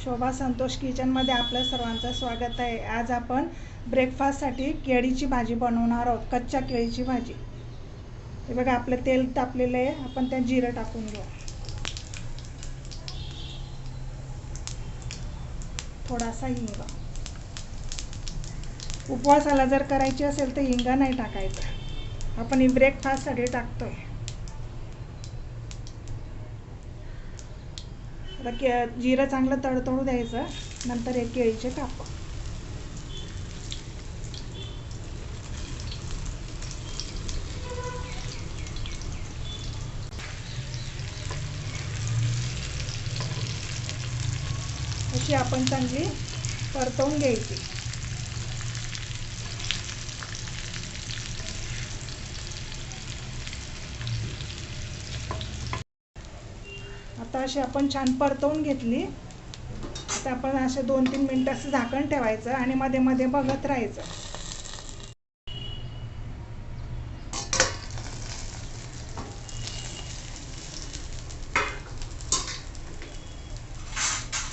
शोभा संतोष किचनमध्ये आपलं सर्वांचं स्वागत आहे. आज आपण ब्रेकफास्टसाठी केळीची भाजी बनवणार आहोत कच्च्या केळीची भाजी. हे बघा आपलं तेल तापलेलं आहे. आपण त्यात जिरं टाकून घेऊ. थोडासा हिंग. उपवासाला जर करायची असेल तर हिंगा नाही टाकायचं. आपण ही ब्रेकफास्टसाठी टाकतोय. आता के जिरं चांगलं तडतडू द्यायचं नंतर हे केळीचे काप. अशी आपण चांगली परतवून घ्यायची. आता अशी आपण छान परतवून घेतली. आता आपण असे दोन तीन मिनटं असं झाकण ठेवायचं आणि मध्ये मध्ये बघत राहायचं.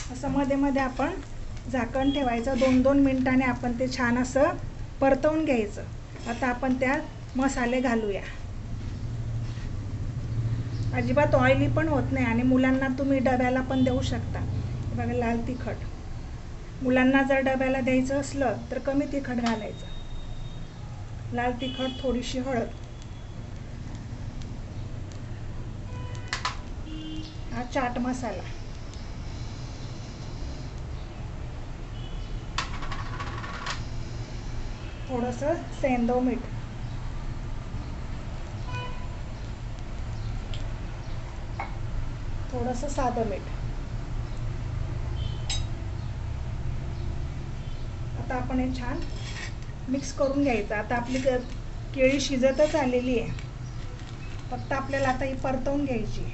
असं मध्ये मध्ये आपण झाकण ठेवायचं. दोन दोन मिनिटांनी आपण ते छान असं परतवून घ्यायचं. आता आपण त्यात मसाले घालूया. अजिबात ऑइली पण होत नाही आणि मुलांना तुम्ही डब्याला पण देऊ शकता. बघा लाल तिखट. मुलांना जर डब्याला द्यायचं असलं तर कमी तिखट घालायचं. लाल तिखट थोडीशी हळद. हा चाट मसाला. थोडंसं सेंदो मीठ. थोडंसं साधं मीठ. आता आपण हे छान मिक्स करून घ्यायचं. आता आपली केळी शिजतच आलेली आहे. फक्त आपल्याला आता ही परतवून घ्यायची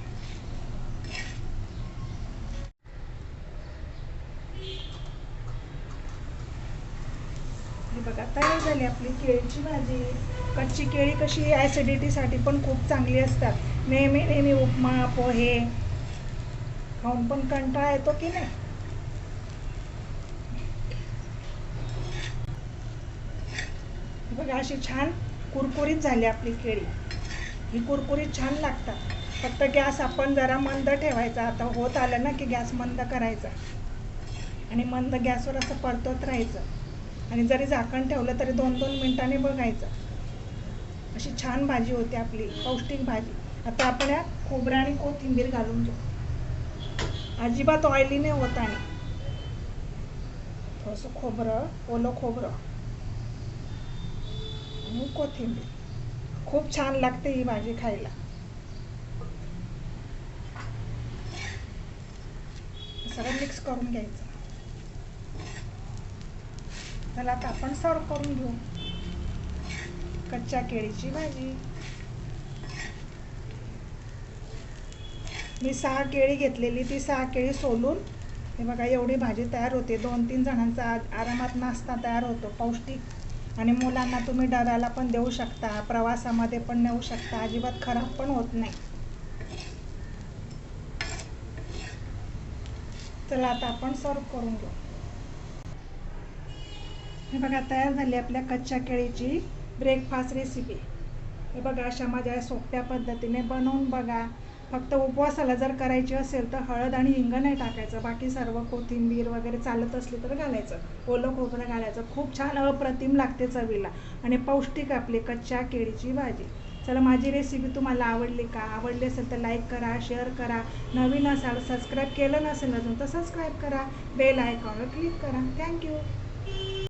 बघा तयार झाली आपली केळीची भाजी. कच्ची केळी कशी ॲसिडिटीसाठी पण खूप चांगली असतात. नेहमी नेहमी उपमा पोहे खाऊन पण कंटाळा येतो की नाही? बघा अशी छान कुरकुरीत झाली आपली केळी. ही कुरकुरीत छान लागतात. फक्त गॅस आपण जरा मंद ठेवायचा. आता होत आलं ना की गॅस मंद करायचा. आणि मंद गॅसवर असं परतत राहायचं. आणि जरी झाकण ठेवलं तरी दोन दोन मिनिटांनी बघायचं. अशी छान भाजी होती आपली पौष्टिक भाजी. आता आपण यात खोबरं आणि कोथिंबीर घालून घेऊ. अजिबात ऑइली नाही होत आणि. थोडंसं खोबरं ओलं खोबरं. आणि कोथिंबीर. खूप छान लागते ही भाजी खायला. सगळं मिक्स करून घ्यायचं. चला आता आपण सर्व करून घेऊ. कच्च्या केळीची भाजी. मी सहा केळी घेतलेली ती सहा केळी सोलून हे बघा एवढी भाजी तयार होते. दोन तीन जणांचा आरामात नाश्ता तयार होतो पौष्टिक. आणि मुलांना तुम्ही डब्याला पण देऊ शकता प्रवासामध्ये पण नेऊ शकता अजिबात खराब पण होत नाही. चला आता आपण सर्व करून घेऊ. हे बघा तयार झाली आपल्या कच्च्या केळीची ब्रेकफास्ट रेसिपी हे बघा अशा माझ्या सोप्या पद्धतीने बनवून बघा. फक्त उपवासाला जर करायची असेल तर हळद आणि हिंग नाही टाकायचं. बाकी सर्व कोथिंबीर वगैरे चालत असली तर घालायचं. ओलं खोबरं घालायचं. खूप छान अप्रतिम लागते चवीला. आणि पौष्टिक आपली कच्च्या केळीची भाजी. चला माझी रेसिपी तुम्हाला आवडली का? आवडली असेल तर लाईक करा शेअर करा. नवीन असाल सबस्क्राईब केलं नसेल अजून तर सबस्क्राईब करा. बेल आयकॉनवर क्लिक करा. थँक्यू